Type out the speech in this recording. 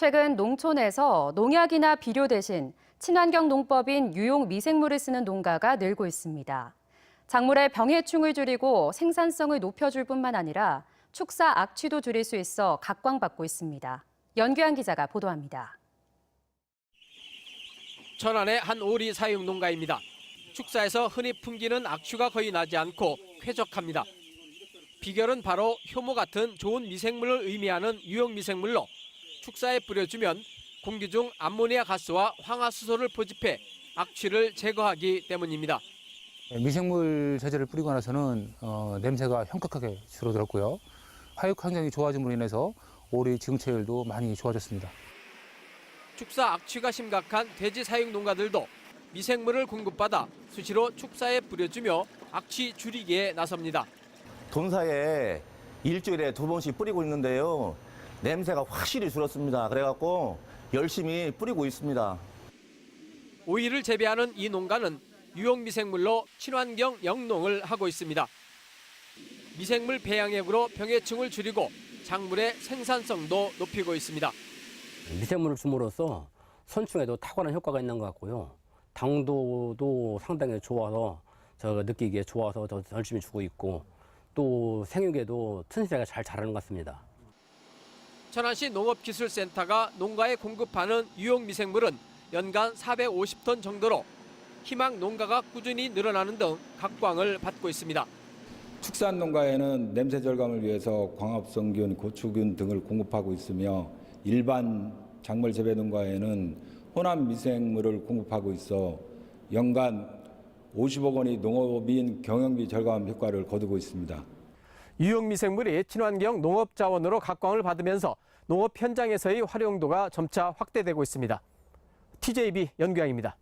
최근 농촌에서 농약이나 비료 대신 친환경 농법인 유용 미생물을 쓰는 농가가 늘고 있습니다. 작물의 병해충을 줄이고 생산성을 높여줄 뿐만 아니라 축사 악취도 줄일 수 있어 각광받고 있습니다. 연규한 기자가 보도합니다. 천안의 한 오리 사육 농가입니다. 축사에서 흔히 풍기는 악취가 거의 나지 않고 쾌적합니다. 비결은 바로 효모 같은 좋은 미생물을 의미하는 유용 미생물로 축사에 뿌려주면 공기 중 암모니아 가스와 황화수소를 포집해 악취를 제거하기 때문입니다. 미생물 세제를 뿌리고 나서는 어, 냄새가 현격하게 줄어들었고요. 화육 환경이 좋아짐으로 인해서 오리 증체율도 많이 좋아졌습니다. 축사 악취가 심각한 돼지 사육 농가들도 미생물을 공급받아 수시로 축사에 뿌려주며 악취 줄이기에 나섭니다. 돈사에 일주일에 두 번씩 뿌리고 있는데요. 냄새가 확실히 줄었습니다. 그래갖고 열심히 뿌리고 있습니다. 오이를 재배하는 이 농가는 유용 미생물로 친환경 영농을 하고 있습니다. 미생물 배양액으로 병해충을 줄이고 작물의 생산성도 높이고 있습니다. 미생물을 줌으로써 선충에도 탁월한 효과가 있는 것 같고요. 당도도 상당히 좋아서 저가 느끼기에 좋아서 더 열심히 주고 있고 또 생육에도 튼실하게 잘 자라는 것 같습니다. 천안시 농업기술센터가 농가에 공급하는 유용 미생물은 연간 450톤 정도로 희망 농가가 꾸준히 늘어나는 등 각광을 받고 있습니다. 축산 농가에는 냄새 절감을 위해서 광합성균, 고추균 등을 공급하고 있으며 일반 작물 재배 농가에는 혼합 미생물을 공급하고 있어 연간 50억 원의 농업인 경영비 절감 효과를 거두고 있습니다. 유용 미생물이 친환경 농업 자원으로 각광을 받으면서 농업 현장에서의 활용도가 점차 확대되고 있습니다. TJB 연규양입니다.